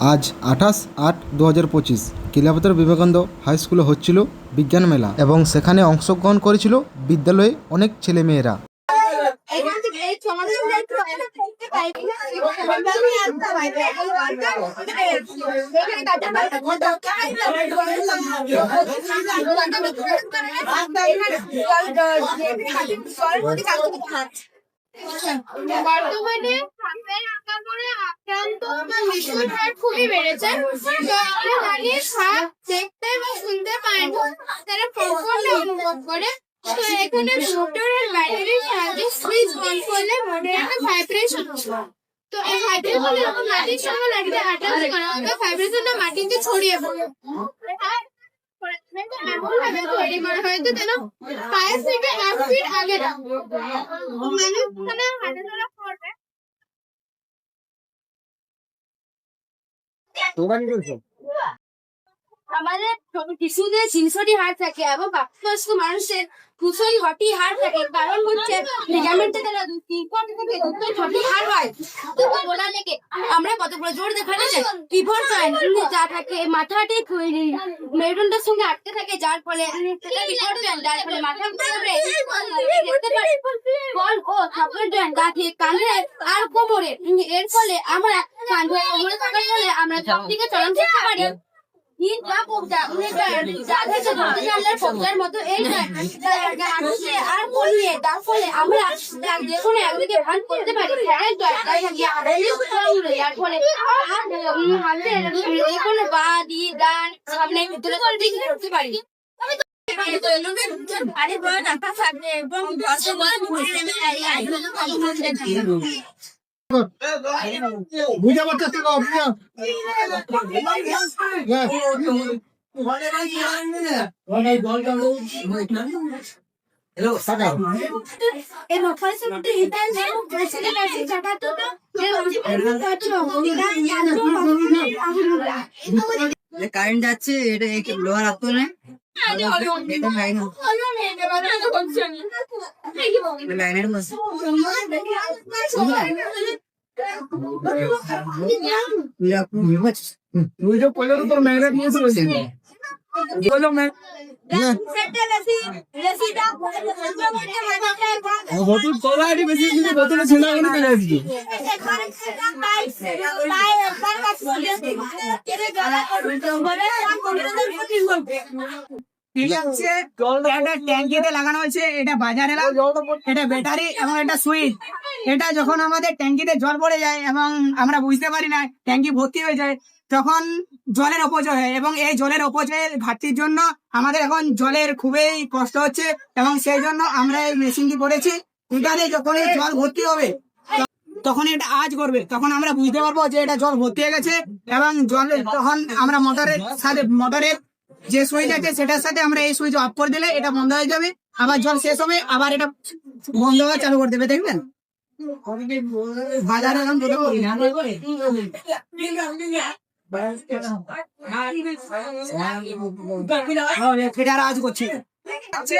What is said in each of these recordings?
আজ আঠাশ আট দু হাজার পঁচিশ কিলাপতর বিবেকানন্দ হাই স্কুলে হচ্ছিল বিজ্ঞান মেলা এবং সেখানে অংশগ্রহণ করেছিল বিদ্যালয়ে অনেক ছেলেমেয়েরা। বর্তমানে হার খুবই বেড়েছে। আমরা জানি সাপ দেখতে এবং শুনতে পায় না। তারা প্রচণ্ড অনুভব করে। তো এখানে মোটরের ব্যাটারির সাহায্যে সুইচ অন করলে মোটরে একটা ভাইব্রেশন তো এই ভাইব্রেশন যখন মাটির সঙ্গে লাগলে অ্যাটাচ করা হয়, তো ভাইব্রেশনটা মাটিতে ছড়িয়ে পড়ে। আর এমন ভাবে তৈরি করা হয়েছে যেন ফায়ার থেকে এক ফিট আগে রাখব মানুষ ওখানে করবে আমাদের থাকে, এবং প্রাপ্তবয়স্ক মানুষের থাকে। কারণ হচ্ছে লিগামেন্টে তারা তিন থেকে হয়। বলা থেকে আমরা জোর যা থাকে মাথাটি মেরুদণ্ডের সঙ্গে আটকে থাকে, যার ফলে মাথা বল ও জয়েন্ট কাঁধে, আর কোমরে। এর ফলে আমরা কাঁধে কোমরে থাকার ফলে আমরা সব দিকে চলন করতে পারি আর তার ফলে আমরা যে কোনো একদিকে ভান করতে ফলে যে কোনো বা দি সামনে ভিতরে করতে পারি আরে বড় সামনে এবং Chacatuto, কারেন্ট যাচ্ছে এটা একটু লোহা রাখতো না এটা লাইনের লাইনের মধ্যে তুই যে পয়লা তো তোর ম্যাগনেট নিয়ে এসেছিস বলো লাগানো হয়েছে। এটা বাজারে লাগ- এটা ব্যাটারি এবং এটা সুইচ এটা যখন আমাদের ট্যাঙ্কিতে জল পড়ে যায় এবং আমরা বুঝতে পারি না ট্যাঙ্কি ভর্তি হয়ে যায় তখন জলের অপচয় হয় এবং এই জলের অপচয়ের ঘাটতির জন্য আমাদের এখন জলের খুবই কষ্ট হচ্ছে এবং সেই জন্য আমরা এই মেশিনটি করেছি এখানে যখন এই জল ভর্তি হবে তখন এটা আজ করবে তখন আমরা বুঝতে পারব যে এটা জল ভর্তি হয়ে গেছে এবং জল তখন আমরা মোটরের সাথে মোটরের যে সুইচ আছে সেটার সাথে আমরা এই সুইচ অফ করে দিলে এটা বন্ধ হয়ে যাবে, আবার জল শেষ হবে, আবার এটা বন্ধ হওয়া চালু করে দেবে, দেখবেন বাজারে। সেটা করছি? হচ্ছে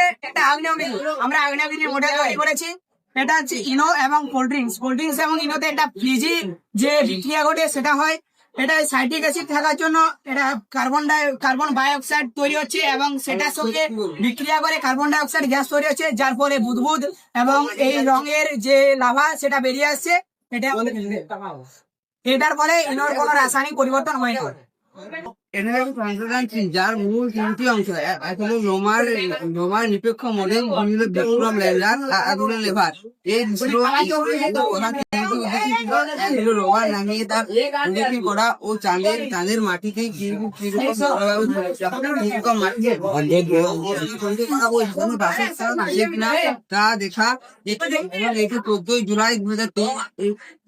আগ্নেয়গিরি আমরা আগ্নেয়গিরির মোটর তৈরি করেছি। এটা হচ্ছে ইনো এবং কোল্ড ড্রিঙ্কস। কোল্ড ড্রিঙ্কস এবং ইনোতে একটা ফ্রিজি যে বিক্রিয়া ঘটে সেটা হয়। এটা সাইট্রিক অ্যাসিড থাকার জন্য এটা carbon di carbon dioxide তৈরি হচ্ছে এবং সেটার সঙ্গে বিক্রিয়া করে কার্বন ডাই অক্সাইড গ্যাস তৈরি হচ্ছে যার ফলে বুদবুদ এবং এই রঙের যে লাভা সেটা বেরিয়ে আসছে। এটা এটার ফলে ইনোর কোনো রাসায়নিক পরিবর্তন হয় চিহ্ন, যার মূল তিনটি অংশ এক- হলো রোমার নিরপেক্ষ মডেল দুই বিক্রম আর হলো লেভার এই দুটো নামিয়ে তার উন্নতি করা ও চাঁদের চাঁদের মাটিতে তা দেখা এটি চোদ্দই জুলাই দু হাজার তেইশ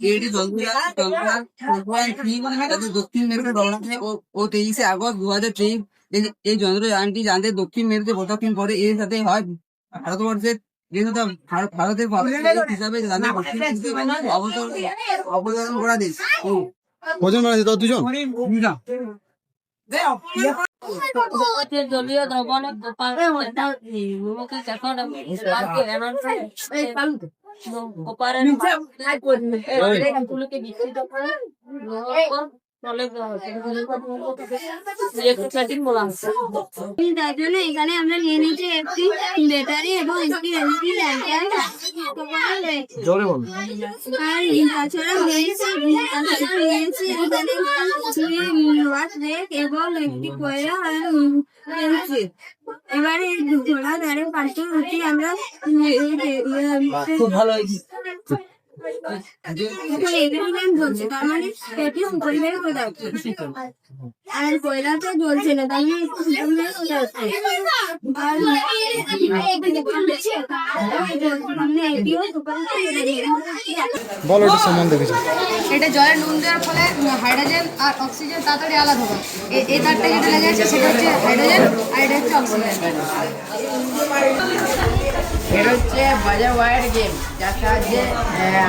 এটি দক্ষিণ মেরুতে ও ও তেইশে আগস্ট দু হাজার তেইশ এই চন্দ্রযানটি জানতে দক্ষিণ মেরুতে প্রদক্ষিণ করে এর সাথে হয়। ভারতবর্ষের ভারতের হিসাবে করা দেশ কজন তোর দুজন। দ্রবণে তার জন্য এখানে আমরা নিয়ে নিয়েছি একটি ব্যাটারি এবং একটি এলইডি ল্যাম্প আর তাছাড়া রয়েছে রয়েছে এখানে ওয়াশ রেক এবং একটি কয়লা আর রয়েছে এবারে ঘোড়া ধারে পাঁচটা রুটি আমরা খুব ভালো হয়েছে এখন এগ্রিমেন্ট চলছে তার মানে এটি সুপারভাইজার করে যাচ্ছে আর কয়লাটা জ্বলছে না তার মানে বলো একটু সম্বন্ধে কিছু এটা জলে নুন দেওয়ার ফলে হাইড্রোজেন আর অক্সিজেন তাড়াতাড়ি আলাদা হবে এ- এই তারটা যেটা লেগে আছে সেটা হচ্ছে হাইড্রোজেন আর এটা হচ্ছে অক্সিজেন। এটা হচ্ছে বাজার ওয়ার গেম যার সাহায্যে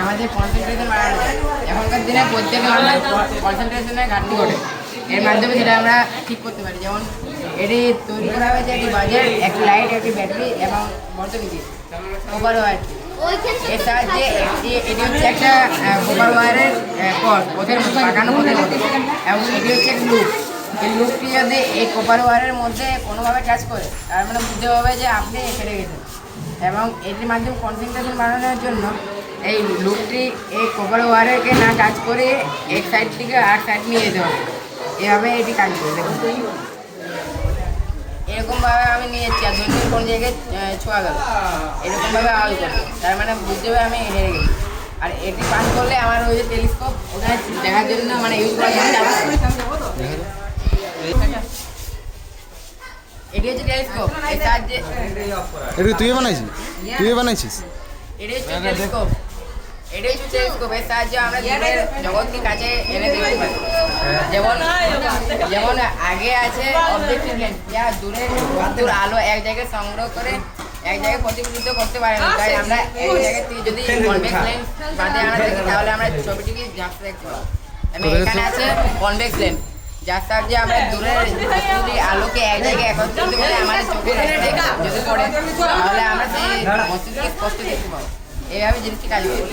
আমাদের কনসেন্ট্রেশন বাড়ানো যায়। এখনকার দিনে প্রত্যেকে মানুষ কনসেন্ট্রেশনের ঘাটতি ঘটে। এর মাধ্যমে সেটা আমরা ঠিক করতে পারি, যেমন এটি তৈরি করা হয়েছে একটি বাজার, একটি লাইট একটি ব্যাটারি এবং বর্তনী দিয়ে কপার ওয়ার এর সাহায্যে এটি এটি হচ্ছে একটা কপার ওয়ারের পথ পথের পাকানো পথের মতো এবং এটি হচ্ছে একটি লুপ এই লুপটি যদি এই কপার ওয়ারের মধ্যে কোনোভাবে টাচ করে, তার মানে বুঝতে হবে যে আপনি এখানে গেছেন। এবং এটির মাধ্যমে কনসেন্ট্রেশন বাড়ানোর জন্য এই লুপটি এই কপার ওয়ারকে না টাচ করে এক সাইড থেকে আর সাইড নিয়ে যেতে হবে। এভাবে এটি কাজ করে, দেখুন। এরকমভাবে আমি নিয়ে যাচ্ছি আর দুই কোন জায়গায় ছোঁয়া গেল। এরকমভাবে আওয়াজ করবে। তার মানে বুঝতে হবে আমি হেরে গেছি। আর এটি পাস করলে আমার ওই যে টেলিস্কোপ ওখানে দেখার জন্য মানে ইউজ করার জন্য। এটি তুই বানাইছিস? তুই বানাইছিস? এটাই হচ্ছে টেলিস্কোপ এটাই হচ্ছে টেলিস্কোপ এর সাহায্যে আমরা জগৎকে কাছে এনে দেখতে পারি। যেমন যেমন আগে আছে অবজেক্টিভ লেন্স যা দূরের দূর আলো এক জায়গায় সংগ্রহ করে এক জায়গায় প্রতিফলিত করতে পারে না। তাই আমরা এক জায়গায় যদি কনভেক্স লেন্স বাদে আমরা দেখি তাহলে আমরা ছবিটিকে ঝাঁকতে দেখতে পাবো। এবং এখানে আছে কনভেক্স লেন্স যার সাহায্যে আমরা দূরের যদি আলোকে এক জায়গায় একত্রিত করে আমাদের চোখের যদি পড়ে, তাহলে আমরা সেই বস্তুটিকে স্পষ্ট দেখতে পাবো। এইভাবে জিনিসটি কাজ করবে?